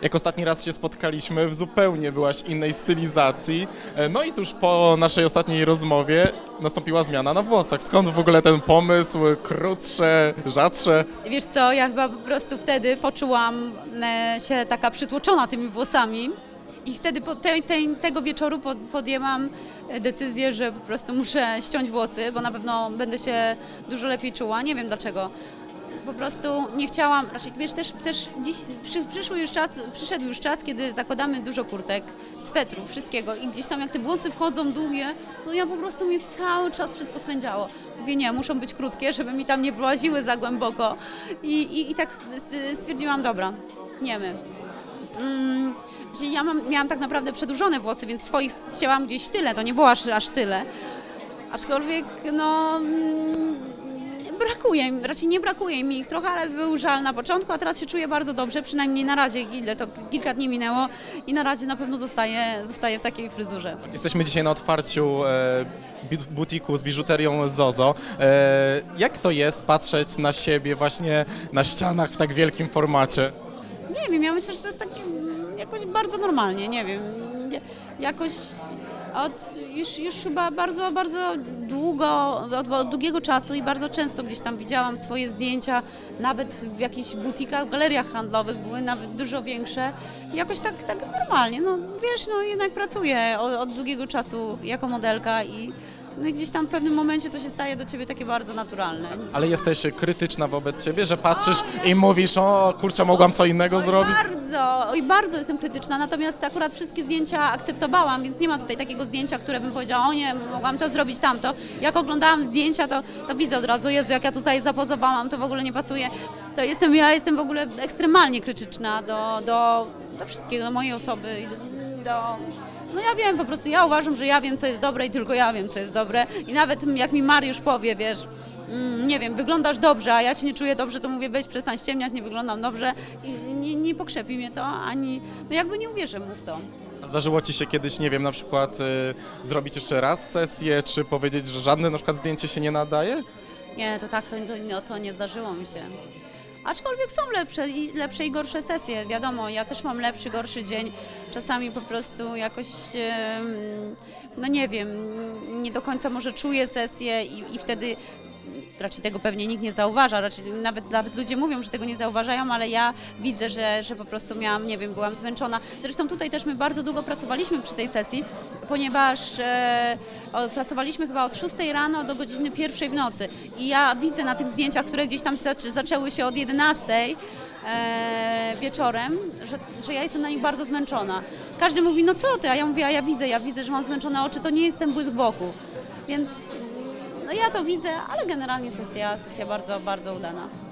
Jak ostatni raz się spotkaliśmy, w zupełnie byłaś innej stylizacji. E, No i tuż po naszej ostatniej rozmowie nastąpiła zmiana na włosach. Skąd w ogóle ten pomysł? Krótsze, rzadsze? Wiesz co, ja chyba po prostu wtedy poczułam e, się taka przytłoczona tymi włosami i wtedy po te, te, tego wieczoru pod, podjęłam decyzję, że po prostu muszę ściąć włosy, bo na pewno będę się dużo lepiej czuła. Nie wiem dlaczego. Po prostu nie chciałam, raczej wiesz, też, też dziś przy, przyszły już czas, przyszedł już czas, kiedy zakładamy dużo kurtek, swetrów, wszystkiego i gdzieś tam jak te włosy wchodzą długie, to ja po prostu mnie cały czas wszystko swędziało. Mówię, nie, muszą być krótkie, żeby mi tam nie właziły za głęboko i, i, i tak stwierdziłam, dobra, niemy. Mm, że ja mam, miałam tak naprawdę przedłużone włosy, więc swoich chciałam gdzieś tyle, to nie było aż, aż tyle. Aczkolwiek, no, mm, brakuje, raczej nie brakuje mi ich trochę, ale był żal na początku, a teraz się czuję bardzo dobrze, przynajmniej na razie, ile to kilka dni minęło i na razie na pewno zostaję, zostaję w takiej fryzurze. Jesteśmy dzisiaj na otwarciu e, butiku z biżuterią Zozo. E, jak to jest patrzeć na siebie właśnie na ścianach w tak wielkim formacie? Nie wiem, ja myślę, że to jest takie jakoś bardzo normalnie, nie wiem, jakoś od już, już chyba bardzo, bardzo długo, od, od długiego czasu i bardzo często gdzieś tam widziałam swoje zdjęcia, nawet w jakichś butikach, galeriach handlowych były nawet dużo większe. Jakoś tak, tak normalnie, no wiesz, no jednak pracuję od, od długiego czasu jako modelka i, no i gdzieś tam w pewnym momencie to się staje do ciebie takie bardzo naturalne. Ale jesteś krytyczna wobec siebie, że patrzysz i mówisz, o kurczę, mogłam co innego zrobić? Bardzo, oj, bardzo jestem krytyczna, natomiast akurat wszystkie zdjęcia akceptowałam, więc nie ma tutaj takiego zdjęcia, które bym powiedziała, o nie, mogłam to zrobić, tamto. Jak oglądałam zdjęcia, to, to widzę od razu, Jezu, jak ja tutaj zapozowałam, to w ogóle nie pasuje. To jestem, ja jestem w ogóle ekstremalnie krytyczna do, do, do wszystkiego, do mojej osoby i do, do no ja wiem, po prostu ja uważam, że ja wiem, co jest dobre i tylko ja wiem, co jest dobre. I nawet jak mi Mariusz powie, wiesz, mm, nie wiem, wyglądasz dobrze, a ja się nie czuję dobrze, to mówię, weź przestań ściemniać, nie wyglądam dobrze i nie, nie pokrzepi mnie to, ani, no jakby nie uwierzę mu w to. A Zdarzyło ci się kiedyś, nie wiem, na przykład y, zrobić jeszcze raz sesję, czy powiedzieć, że żadne na przykład zdjęcie się nie nadaje? Nie, to tak, to, to, no, to nie zdarzyło mi się. Aczkolwiek są lepsze i, lepsze i gorsze sesje, wiadomo, ja też mam lepszy, gorszy dzień. Czasami po prostu jakoś, no nie wiem, nie do końca może czuję sesję i, i wtedy raczej tego pewnie nikt nie zauważa, raczej nawet, nawet ludzie mówią, że tego nie zauważają, ale ja widzę, że, że po prostu miałam, nie wiem, byłam zmęczona. Zresztą tutaj też my bardzo długo pracowaliśmy przy tej sesji, ponieważ e, o, pracowaliśmy chyba od 6 rano do godziny pierwszej w nocy i ja widzę na tych zdjęciach, które gdzieś tam zaczę- zaczęły się od 11 e, wieczorem, że, że ja jestem na nich bardzo zmęczona. Każdy mówi, no co ty, a ja mówię, a ja widzę, ja widzę, że mam zmęczone oczy, to nie jestem błysk wokół. Więc no ja to widzę, ale generalnie sesja, sesja bardzo, bardzo udana.